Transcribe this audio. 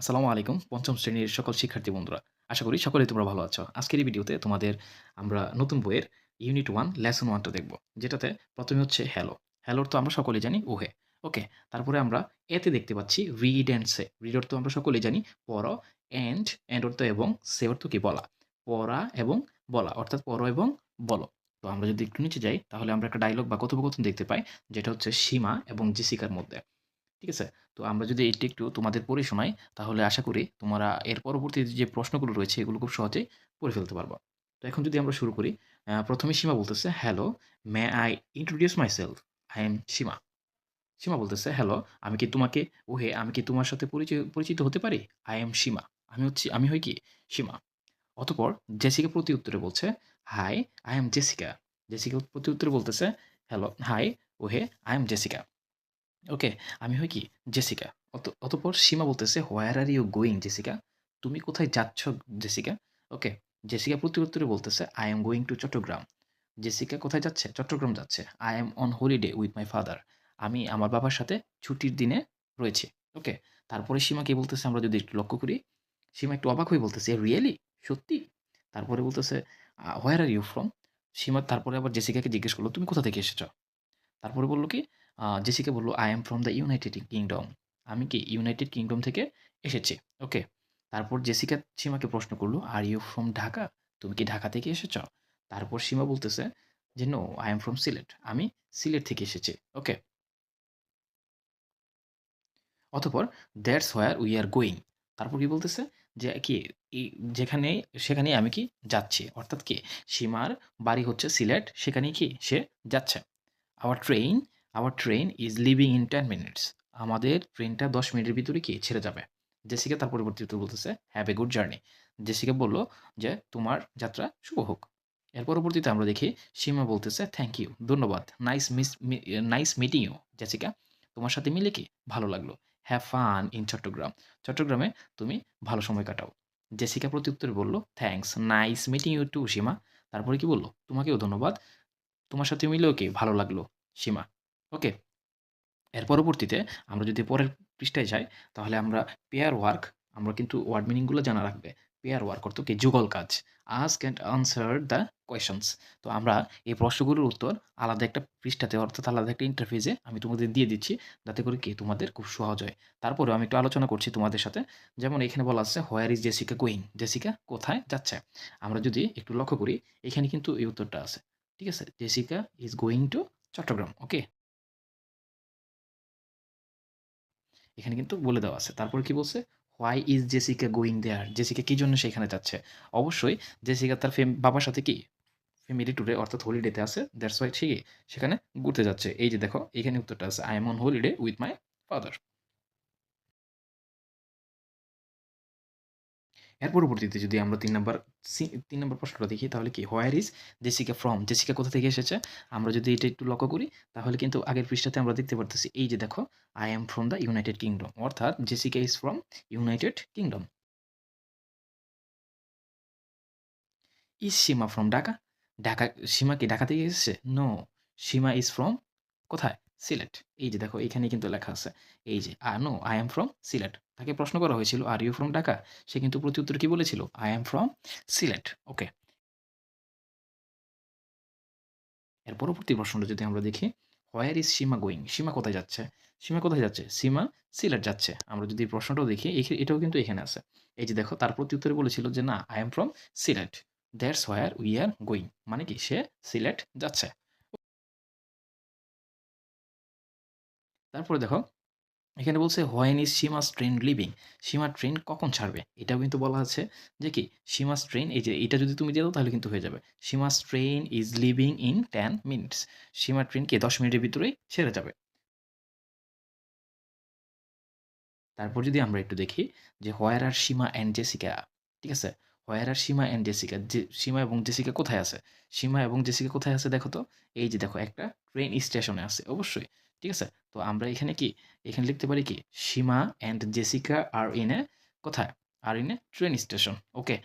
আসসালামু আলাইকুম, পঞ্চম শ্রেণির সকল শিক্ষার্থী বন্ধুরা। আশা করি সকলেই তোমরা ভালো আছো। আজকের এই ভিডিওতে তোমাদের আমরা নতুন বইয়ের ইউনিট ওয়ান লেসন ওয়ানটা দেখব। যেটাতে প্রথমে হচ্ছে হ্যালো হ্যালোর তো আমরা সকলেই জানি ওহে ওকে তারপরে আমরা এতে দেখতে পাচ্ছি রিড অ্যান্ড সে রিড অর্থ আমরা সকলেই জানি পড় অ্যান্ড অ্যান্ড অর্থ এবং সে অর্থ কি বলা? পড়া এবং বলা, অর্থাৎ পড়ো এবং বলো। তো আমরা যদি একটু নিচে যাই, তাহলে আমরা একটা ডায়লগ বা কথোপকথন দেখতে পাই, যেটা হচ্ছে সীমা এবং জেসিকার মধ্যে। ঠিক আছে? তো আমরা যদি এটি একটু তোমাদের পড়ে শোনাই, তাহলে আশা করি তোমরা এর পরবর্তী যে প্রশ্নগুলো রয়েছে এগুলো খুব সহজেই পড়ে ফেলতে পারবা। তো এখন যদি আমরা শুরু করি, প্রথমে সীমা বলতেছে, "hello, may I introduce my self I am Seema." Seema বলতেছে, "হ্যালো, আমি কি তোমাকে ওহে আমি কি তোমার সাথে পরিচয় পরিচিত হতে পারি? I am Seema. আমি হচ্ছি আমি হই কি? সীমা।" অতঃপর জেসিকা প্রতি উত্তরে বলছে, "hi, I am Jessica." Jessica প্রতি উত্তরে বলতেছে, "হ্যালো, হাই, ওহে, আই এম জেসিকা।" ওকে, আমি হই কি? জেসিকা। অত অতপর সীমা বলতেছে, "where are you going Jessica?" তুমি কোথায় যাচ্ছ জেসিকা? ওকে। জেসিকা প্রত্যুত্তরে বলতেছে, "I am going to Chattogram." Jessica কোথায় যাচ্ছে? চট্টগ্রাম যাচ্ছে। "I am on holiday with my father." আমি আমার বাবার সাথে ছুটির দিনে রয়েছি। ওকে। তারপরে সীমা কি বলতেছে আমরা যদি একটু লক্ষ্য করি, সীমা একটু অবাক হয়ে বলতেছে, "রিয়েলি? সত্যি?" তারপরে বলতেছে, "where are you from?" Seema তারপরে আবার জেসিকাকে জিজ্ঞেস করল "তুমি কোথা থেকে এসেছ?" তারপরে বলল কি জেসিকা বলল, "I am from the United Kingdom." আমি কি ইউনাইটেড কিংডম থেকে এসেছি। ওকে। তারপর জেসিকা সীমাকে প্রশ্ন করল "আর ইউ ফ্রম ঢাকা?" তুমি কি ঢাকা থেকে এসেছ? তারপর সীমা বলতেছে যে, "no, I am from Sylhet." আমি সিলেট থেকে এসেছি। ওকে। অতঃপর that's where we are going. তারপর কি বলতেছে? যে কি যেখানে সেখানেই আমি কি যাচ্ছি। অর্থাৎ কি সীমার বাড়ি হচ্ছে সিলেট, সেখানেই কি সে যাচ্ছে। Our train our train is leaving in ten minutes. আমাদের ট্রেনটা 10 মিনিটের ভিতরে কি ছেড়ে যাবে। জেসিকা তার পরবর্তীতে বলতেছে, have a good journey. Jessica বলল যে, তোমার যাত্রা শুভ হোক। এর পরবর্তীতে আমরা দেখি সীমা বলতেছে, থ্যাংক ইউ, ধন্যবাদ। Nice miss nice meeting you Jessica. তোমার সাথে মিলে কি ভালো লাগল। Have fun in Chittagong. চট্টগ্রামে তুমি ভালো সময় কাটাও। জেসিকা প্রত্যুত্তরে বলল, thanks, nice meeting you too Seema. তারপরে কি বলল তোমাকেও ধন্যবাদ। তোমার সাথে মিলেও কি ভালো লাগল সীমা। ওকে। এর পরবর্তীতে আমরা যদি পরের পৃষ্ঠায় যাই, তাহলে আমরা পেয়ার ওয়ার্ক আমরা কিন্তু ওয়ার্ড মিনিংগুলো জানা রাখবে। পেয়ার ওয়ার্ক অর্থ কি যুগল কাজ। Ask and answer the questions. তো আমরা এই প্রশ্নগুলোর উত্তর আলাদা একটা পৃষ্ঠাতে অর্থাৎ আলাদা একটা ইন্টারফেসে আমি তোমাদের দিয়ে দিচ্ছি। যাতে করে কি তোমাদের খুব সহজ হয়। তারপরেও আমি একটু আলোচনা করছি তোমাদের সাথে। যেমন এখানে বলা আছে where is Jessica going? Jessica কোথায় যাচ্ছে? আমরা যদি একটু লক্ষ্য করি, এখানে কিন্তু এই উত্তরটা আছে। ঠিক আছে? Jessica is going to Chittagong. Okay? এখানে কিন্তু বলে দেওয়া আছে। তারপর কি বলছে? Why is Jessica going there? Jessica কী জন্য সেখানে যাচ্ছে? অবশ্যই জেসিকা তার ফেম বাবার সাথে কি ফ্যামিলি ট্যুরে অর্থাৎ হলিডেতে আছে। দ্যাটস ওয়াই ঠিকই সেখানে ঘুরতে যাচ্ছে। এই যে দেখো, এখানে উত্তরটা আছে। I am on holiday with my father. এর পরবর্তীতে যদি আমরা তিন নাম্বার ৩ নাম্বার প্রশ্নটা দেখি তাহলে কি where is Jessica from? Jessica কোথা থেকে এসেছে? আমরা যদি এটা একটু লক্ষ্য করি তাহলে কিন্তু আগের পৃষ্ঠাতে আমরা দেখতে পারতেছি এই যে দেখো I am from the United Kingdom অর্থাৎ Jessica is from United Kingdom. Is Seema from Dhaka? Dhaka Seema কি ঢাকা থেকে এসেছে? নো, সীমা ইজ ফ্রম কোথায়? সিলেট। এই যে দেখো এখানেই কিন্তু লেখা আছে। এই যে আ no I am from Sylhet. তাকে প্রশ্ন করা হয়েছিল আর ইউ ফ্রম ঢাকা? সে কিন্তু প্রত্যুত্তরে কি বলেছিল? I am from Sylhet. Okay. এর পরবর্তী প্রশ্নটা যদি আমরা দেখি, where is Seema going? Seema কোথায় যাচ্ছে? সীমা কোথায় যাচ্ছে? সীমা সিলেট যাচ্ছে। আমরা যদি প্রশ্নটাও দেখি এটাও কিন্তু এখানে আছে। এই যে দেখো তার প্রতি প্রত্যুত্তরে বলেছিল যে না I am from Sylhet. That's where we are going. মানে কি সে সিলেট যাচ্ছে। তারপরে দেখো এখানে বলছে when is Seema's train leaving? সীমার ট্রেন কখন ছাড়বে? এটাও কিন্তু বলা আছে যে কি সীমাস ট্রেন এই যে এটা যদি তুমি দিয়ে দাও তাহলে কিন্তু হয়ে যাবে। Seema's train is leaving in ten minutes. সীমার ট্রেন ১০ মিনিটের ভিতরেই ছেড়ে যাবে। তারপর যদি আমরা একটু দেখি যে where are Seema and Jessica, ঠিক আছে? Where are Seema and Jessica যে সীমা এবং জেসিকা কোথায় আছে? সীমা এবং জেসিকা কোথায় আছে দেখো তো? এই যে দেখো একটা ট্রেন স্টেশনে আছে অবশ্যই। ঠিক আছে? তো আমরা এখানে কি, এখানে লিখতে পারি কি Seema and Jessica are in a কোথায়? Are in a train station. Okay?